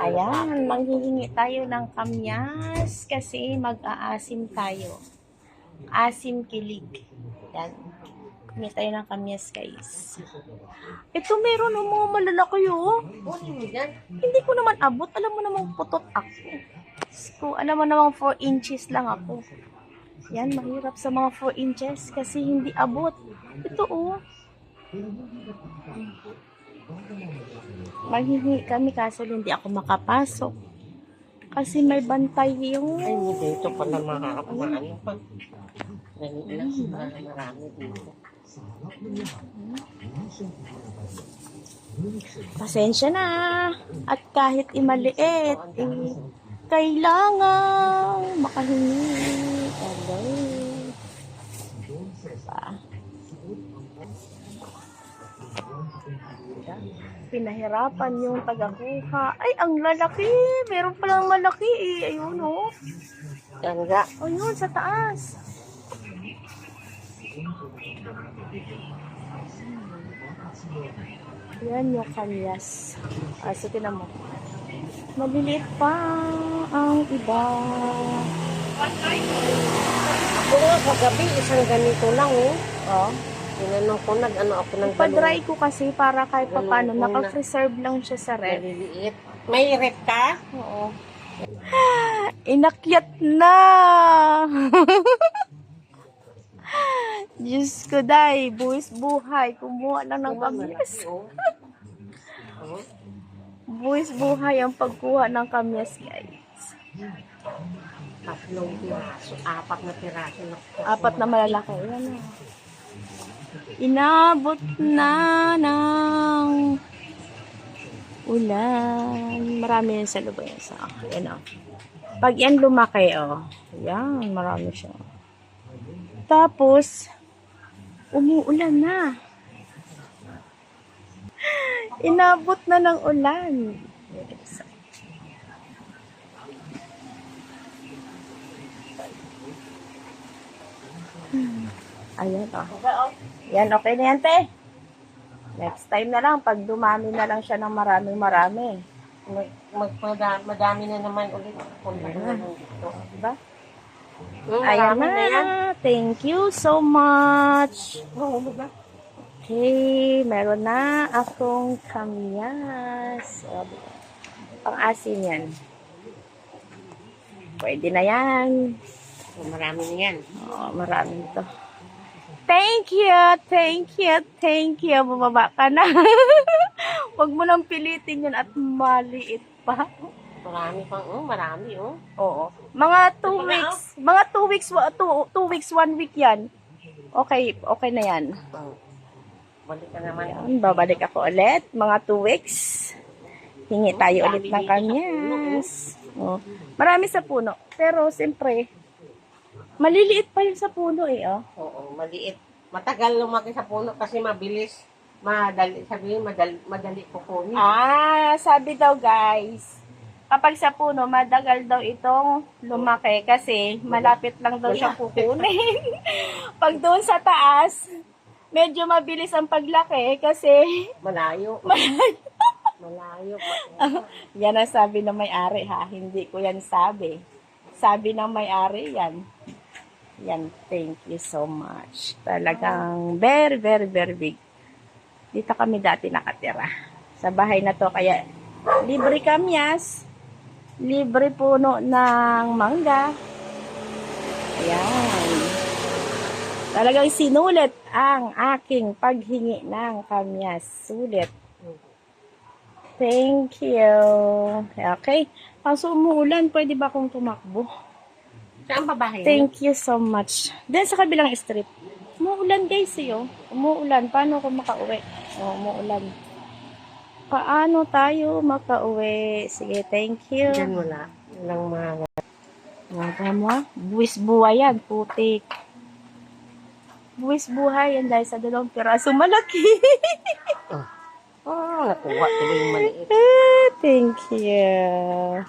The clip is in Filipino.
Ayan, manghihingi tayo ng kamyas kasi mag-aasim tayo. Asim kilig. Yan. Hingi tayo ng kamyas, guys. Ito meron ng mga malalaki, oh. Hindi ko naman abot. Alam mo namang putot ako. So, alam mo namang 4 inches lang ako. Yan, mahirap sa mga 4 inches kasi hindi abot. Ito, oh. Maghihingi kami kaso hindi ako makapasok. Kasi may bantay yung... Ay, hindi dito pala mga ano pa. Ganun lang. Marami dito. Pasensya na. At kahit imaliit, eh, kailangan makahingi. Alay. Diba? Pinahirapan yung tagakuha. Ay, ang lalaki. Meron palang malaki eh. Ayun oh. Ganda. Ayun, sa taas. Yan yung kanyas. Ah, so, tinan mo. Maliliit pa ang iba. Ako nga kagabi, isang ganito lang oh. Oh. Tinanong ko, nag-ano ako ng Pa-dry ko kasi para kahit pa paano, Galunggong na. naka-preserve lang siya sa ref. Maliliit. May rep ka? Oo. Inakyat na! Diyos ko, day. Buwis buhay. Kumuha lang ng kamyas. Oh. Oh. Buwis buhay ang pagkuha ng kamyas, guys. Tatlong piraso, apat na piraso. Apat na malalaki. Yan na. Inabot na ng ulan. Marami yan sa lubay sa Yan o. Pag yan lumaki, oh. Yan, marami siya. Tapos, umuulan na. Inabot na ng ulan. Yes. Ayan, oh. Yan, okay na yan, te. Next time na lang, pag dumami na lang siya ng maraming marami. Mag, mag, madami, na naman ulit. Ayan. dito. Diba? Hmm, Ayan marami na. yan. Thank you so much. Oo, diba? Okay, meron na akong kamyas. O, Pang-asin yan. Pwede na yan. Oh, marami na yan. Oh, marami to. Thank you, thank you, thank you. Bumaba ka na. Huwag mo nang pilitin yun at maliit pa. Marami pang, oh, marami, oh. Oo. Mga two Ito na, weeks, mga two weeks, two, two weeks, one week yan. Okay, okay na yan. Oh. Balik ka naman. Ayan, babalik ako ulit. Mga two weeks. Hingi tayo ulit ng kanyas. Oh. Marami sa puno. Pero, siyempre, maliliit pa yun sa puno eh, oh. Oo, maliit. Matagal lumaki sa puno kasi mabilis. Madali, sabihin, madali, madali kukunin. Ah, sabi daw guys, kapag sa puno, madagal daw itong lumaki kasi malapit lang daw siyang kukunin. Pag doon sa taas, medyo mabilis ang paglaki kasi Malayo. Malayo. yan ang sabi ng may-ari ha, hindi ko yan sabi. Sabi ng may-ari yan. Yan, thank you so much. Talagang very, very, very big. Dito kami dati nakatira. Sa bahay na to, kaya libre kamyas, libre puno ng mangga. Ayan. Talagang sinulit ang aking paghingi ng kamyas. Sulit. Thank you. Okay. Kaso umuulan, pwede ba akong tumakbo? Saan ba bahay? Thank you so much. Then sa kabilang street. Umuulan guys eh oh. Umuulan. Paano ako makauwi? Oh, umuulan. Paano tayo makauwi? Sige, thank you. Diyan wala. Walang mga... Mga mo ah. Buwis buhay yan. Putik. Buwis buhay yan dahil sa dalawang piraso malaki. Oh, nakuha tuloy yung maliit. Thank you.